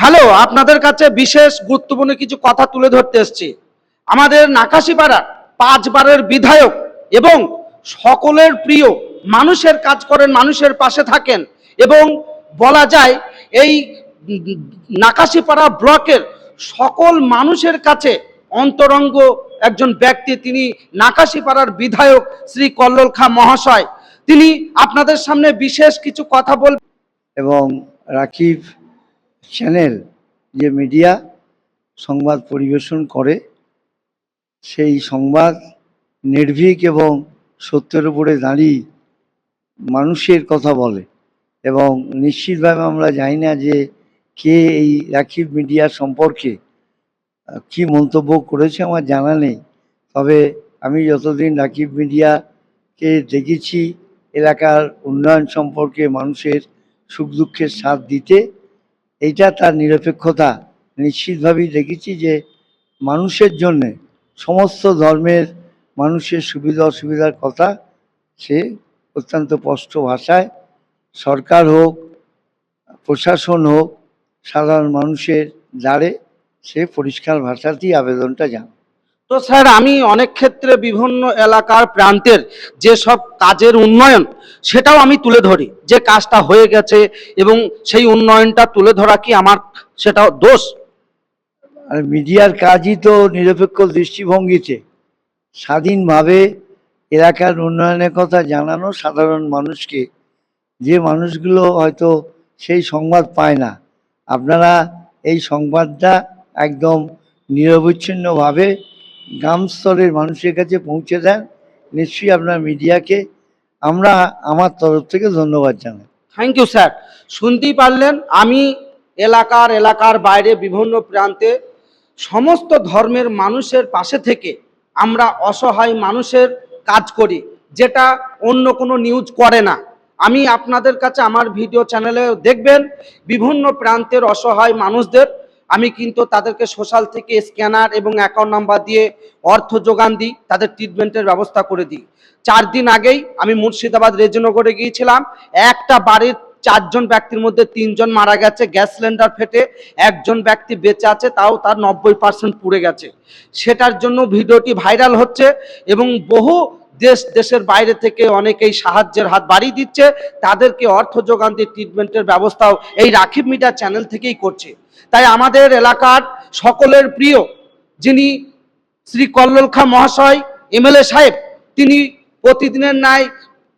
Hello, আপনাদের কাছে বিশেষ গুরুত্বপূর্ণ কিছু কথা তুলে ধরতে এসেছি। আমাদের নাকাশিপাড়ার পাঁচবারের বিধায়ক এবং সকলের প্রিয় মানুষের কাজ করেন, মানুষের পাশে থাকেন এবং বলা যায় এই নাকাশিপাড়া ব্লকের সকল মানুষের কাছে অন্তরঙ্গ একজন ব্যক্তি, তিনি নাকাশিপাড়ার বিধায়ক শ্রী কল্লোল খা মহাশয়। তিনি আপনাদের সামনে বিশেষ কিছু কথা বলবেন এবং রাকিব চ্যানেল যে মিডিয়া সংবাদ পরিবেশন করে, সেই সংবাদ নির্ভীক এবং সত্যের উপরে দাঁড়িয়ে মানুষের কথা বলে এবং নিশ্চিতভাবে আমরা জানি না যে কে এই রাকিব মিডিয়া সম্পর্কে কি মন্তব্য করেছে আমার জানা নেই। তবে আমি যতদিন রাকিব মিডিয়াকে দেখেছি, এলাকার উন্নয়ন সম্পর্কে মানুষের সুখ দুঃখের সাথ দিতে এইটা তার নিরপেক্ষতা। নিশ্চিতভাবেই দেখেছি যে মানুষের জন্যে সমস্ত ধর্মের মানুষের সুবিধা অসুবিধার কথা সে অত্যন্ত স্পষ্ট ভাষায় সরকার হোক, প্রশাসন হোক, সাধারণ মানুষের দ্বারে সে পরিষ্কার ভাষাতেই আবেদনটা জানায়। তো স্যার, আমি অনেক ক্ষেত্রে বিভিন্ন এলাকার প্রান্তের যে সব কাজের উন্নয়ন, সেটাও আমি তুলে ধরি। যে কাজটা হয়ে গেছে এবং সেই উন্নয়নটা তুলে ধরা কি আমার সেটা দোষ? আর মিডিয়ার কাজই তো নিরপেক্ষ দৃষ্টিভঙ্গিতে স্বাধীনভাবে এলাকার উন্নয়নের কথা জানানো সাধারণ মানুষকে। যে মানুষগুলো হয়তো সেই সংবাদ পায় না। আপনারা এই সংবাদটা একদম নিরবচ্ছিন্নভাবে গ্রাম স্তরের মানুষের কাছে পৌঁছে দেন। নিশ্চয়ই আপনার মিডিয়াকে আমরা আমার তরফ থেকে ধন্যবাদ জানাই। থ্যাংক ইউ স্যার শুনতেই পারলেন, আমি এলাকার এলাকার বাইরে বিভিন্ন প্রান্তে সমস্ত ধর্মের মানুষের পাশে থেকে আমরা অসহায় মানুষের কাজ করি, যেটা অন্য কোনো নিউজ করে না। আমি আপনাদের কাছে আমার ভিডিও চ্যানেলে দেখবেন, বিভিন্ন প্রান্তের অসহায় মানুষদের আমি কিন্তু তাদেরকে সোশ্যাল থেকে স্ক্যানার এবং অ্যাকাউন্ট নাম্বার দিয়ে অর্থ যোগান দিই, তাদের ট্রিটমেন্টের ব্যবস্থা করে দিই। চার দিন আগেই আমি মুর্শিদাবাদ রেজিনগরে গিয়েছিলাম, একটা বাড়ির চারজন ব্যক্তির মধ্যে তিনজন মারা গেছে, গ্যাস সিলিন্ডার ফেটে একজন ব্যক্তি বেঁচে আছে, তাও তার নব্বই পার্সেন্ট পুড়ে গেছে। সেটার জন্য ভিডিওটি ভাইরাল হচ্ছে এবং বহু দেশ, দেশের বাইরে থেকে অনেকেই সাহায্যের হাত বাড়িয়ে দিচ্ছে, তাদেরকে অর্থ যোগান দিয়ে ট্রিটমেন্টের ব্যবস্থাও এই রাখিব মিডিয়া চ্যানেল থেকেই করছে। তাই আমাদের এলাকার সকলের প্রিয় যিনি শ্রী কল্লোল খা মহাশয় এমএলএ সাহেব, তিনি প্রতিদিনের ন্যায়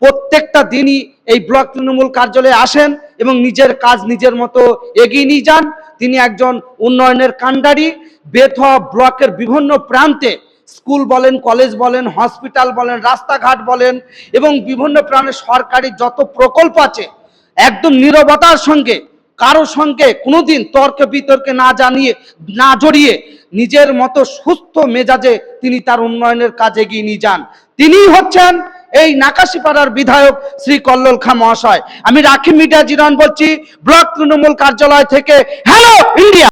প্রত্যেকটা দিনই এই ব্লক তৃণমূল কার্যালয়ে আসেন এবং নিজের কাজ নিজের মতো এগিয়ে নিয়ে যান। তিনি একজন উন্নয়নের কাণ্ডারি বেথ ব্লকের বিভিন্ন প্রান্তে স্কুল বলেন, কলেজ বলেন, হসপিটাল বলেন, রাস্তাঘাট বলেন, এবং বিভিন্ন প্রাণের সরকারি যত প্রকল্প আছে, একদম নীরবতার সঙ্গে, কারও সঙ্গে কোনোদিন তর্কে বিতর্কে না জানিয়ে, না জড়িয়ে নিজের মতো সুস্থ মেজাজে তিনি তার উন্নয়নের কাজে এগিয়ে নিয়ে যান। তিনিই হচ্ছেন এই নাকাশিপাড়ার বিধায়ক শ্রী কল্লোল খা মহাশয়। আমি রাখি মিডিয়া জিরন বলছি, ব্লক তৃণমূল কার্যালয় থেকে হ্যালো ইন্ডিয়া